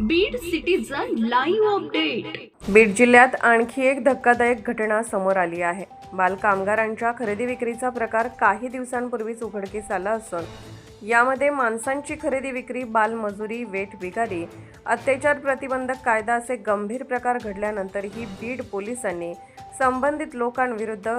Beed citizen live update Beed जिल्ह्यात आणखी एक धक्कादायक घटना समोर आली आहे. बाल कामगारांच्या खरेदी विक्रीचा प्रकार काही दिवसांपूर्वीच उघडकीस आला असून यामध्ये माणसांची खरेदी विक्री बालमजुरी वेट बिगारी अत्याचार प्रतिबंधक कायदा असे गंभीर प्रकार घडल्यानंतरही बीड पोलिसांनी संबंधित लोकांविरुद्ध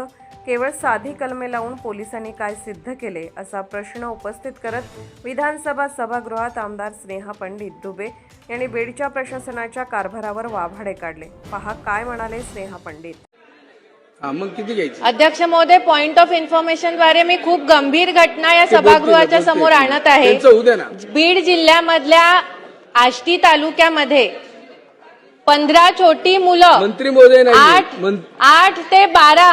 केवळ साधी कलमे लावून पोलिसांनी काय सिद्ध केले असा प्रश्न उपस्थित करत विधानसभा सभागृहात आमदार स्नेहा पंडित दुबे यांनी बीडच्या प्रशासनाच्या कारभारावर वाभाडे काढले. पहा काय म्हणाले स्नेहा पंडित. मग किती घ्यायची? अध्यक्ष महोदय पॉइंट ऑफ इन्फॉर्मेशनद्वारे मी खूप गंभीर घटना या सभागृहाच्या. समोर आणत आहे. बीड जिल्ह्यामधल्या आष्टी तालुक्यामध्ये पंधरा छोटी मुलं मंत्री महोदय आठ ते बारा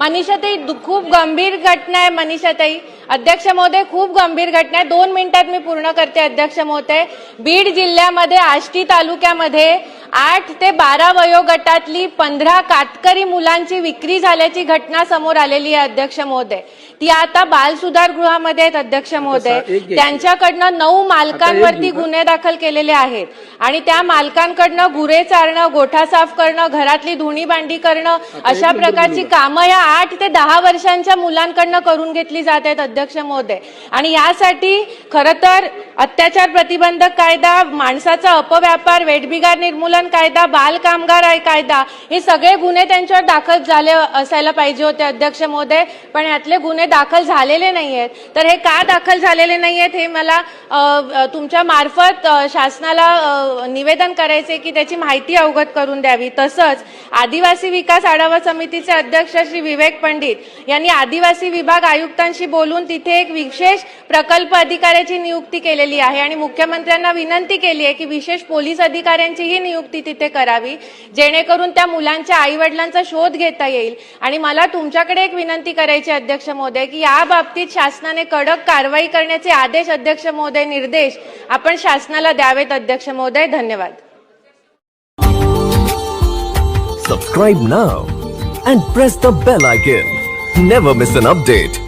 मनीषाताई दु- खूप गंभीर घटना आहे मनीषाताई. अध्यक्ष महोदय खूप गंभीर घटना आहे. दोन मिनिटात मी पूर्ण करते अध्यक्ष महोदय. बीड जिल्ह्यामध्ये आष्टी तालुक्यामध्ये आठ ते बारा वयोगटातली पंधरा कातकरी मुलांची विक्री झाल्याची घटना समोर आलेली आहे अध्यक्ष महोदय ती आता बाल सुधार गृहामध्ये आहेत अध्यक्ष महोदय. त्यांच्याकडनं नऊ मालकांवरती? गुन्हे दाखल केलेले आहेत आणि त्या मालकांकडनं गुरे चारणं गोठा साफ करणं घरातली धुणी भांडी करणं अशा प्रकारची? कामं या आठ ते दहा वर्षांच्या मुलांकडनं करून घेतली जात आहेत अध्यक्ष महोदय आणि यासाठी खरं तर अत्याचार प्रतिबंधक कायदा माणसाचा अपव्यापार वेठबिगार निर्मूलन कायदा बाल कामगार आहे कायदा हे सगळे गुन्हे त्यांच्यावर दाखल झाले असायला पाहिजे होते अध्यक्ष महोदय. पण यातले गुन्हे दाखल झालेले नाही आहेत तर हे का दाखल झालेले नाही आहेत हे मला तुमच्या मार्फत शासनाला निवेदन करायचे की त्याची माहिती अवगत करून द्यावी. तसंच आदिवासी विकास आढावा समितीचे अध्यक्ष श्री विवेक पंडित यांनी आदिवासी विभाग आयुक्तांशी बोलून तिथे एक विशेष प्रकल्प अधिकाऱ्याची नियुक्ती केलेली आहे. आणि मुख्यमंत्र्यांना विनंती केली आहे की विशेष पोलीस अधिकाऱ्यांचीही नियुक्ती तिथे करावी जेणेकरून त्या मुलांच्या आई वडिलांचा शोध घेता येईल आणि मला तुमच्याकडे एक विनंती करायची अध्यक्ष महोदय की या बाबतीत शासनाने कडक कारवाई करण्याचे आदेश अध्यक्ष महोदय निर्देश आपण शासनाला द्यावेत अध्यक्ष महोदय धन्यवाद Subscribe now and press the bell icon. Never miss an update.